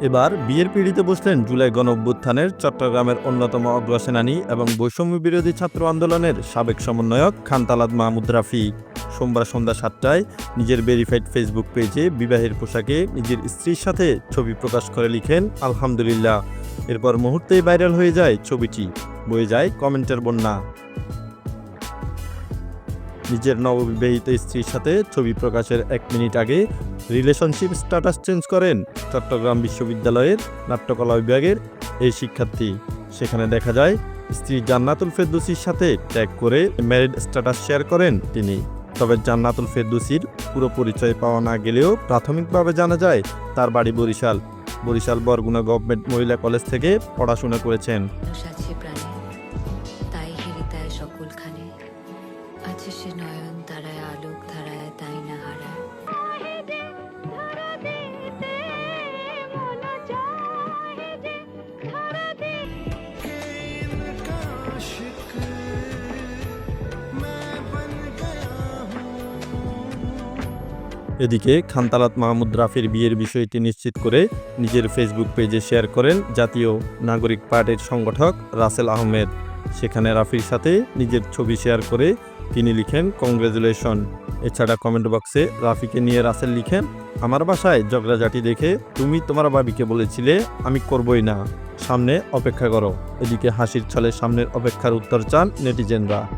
এবার বিয়ের পিড়িতে বসলেন জুলাই গণ অভ্যুত্থানের চট্টগ্রামের অন্যতম অগ্রসেনানী এবং বৈষম্য বিরোধী ছাত্র আন্দোলনের সাবেক সমন্বয়ক খানতালাদ মাহমুদ রাফি। সোমবার সন্ধ্যা সাতটায় নিজের ভেরিফাইড ফেসবুক পেজে বিবাহের পোশাকে নিজের স্ত্রীর সাথে ছবি প্রকাশ করে লিখেন, আলহামদুলিল্লাহ। এরপর মুহূর্তেই ভাইরাল হয়ে যায় ছবিটি। বয়ে যায় কমেন্টের বন্যা। নিজের নববিবাহিত স্ত্রীর সাথে ছবি প্রকাশের এক মিনিট আগে রিলেশনশিপ স্ট্যাটাস চেঞ্জ করেন চট্টগ্রাম বিশ্ববিদ্যালয়ের নাট্যকলা বিভাগের এই শিক্ষার্থী। সেখানে দেখা যায়, স্ত্রী জান্নাতুল ফেরদৌসির সাথে ট্যাগ করে ম্যারিড স্ট্যাটাস শেয়ার করেন তিনি। তবে জান্নাতুল ফেরদৌসির পুরো পরিচয় পাওয়া না গেলেও প্রাথমিকভাবে জানা যায়, তার বাড়ি বরিশাল। বরিশাল বরগুনা গভর্নমেন্ট মহিলা কলেজ থেকে পড়াশোনা করেছেন। আছে সে নয়ন তারায় আলোক ধারায় তাই না হারায় এদিকে খানতালাত মাহমুদ রাফির বিয়ের বিষয়টি নিশ্চিত করে নিজের ফেসবুক পেজে শেয়ার করেন জাতীয় নাগরিক পার্টির সংগঠক রাসেল আহমেদ। সেখানে রাফির সাথে নিজের ছবি শেয়ার করে তিনি লিখেন, কংগ্রেচুলেশন। এছাড়া কমেন্ট বক্সে রাফিকে নিয়ে রাসেল লিখেন, আমার বাসায় ঝগড়াঝাটি দেখে তুমি তোমার বাবিকে বলেছিলে আমি করবই না। সামনে অপেক্ষা করো। এদিকে হাসির ছলে সামনের অপেক্ষার উত্তর চান নেটিজেনরা।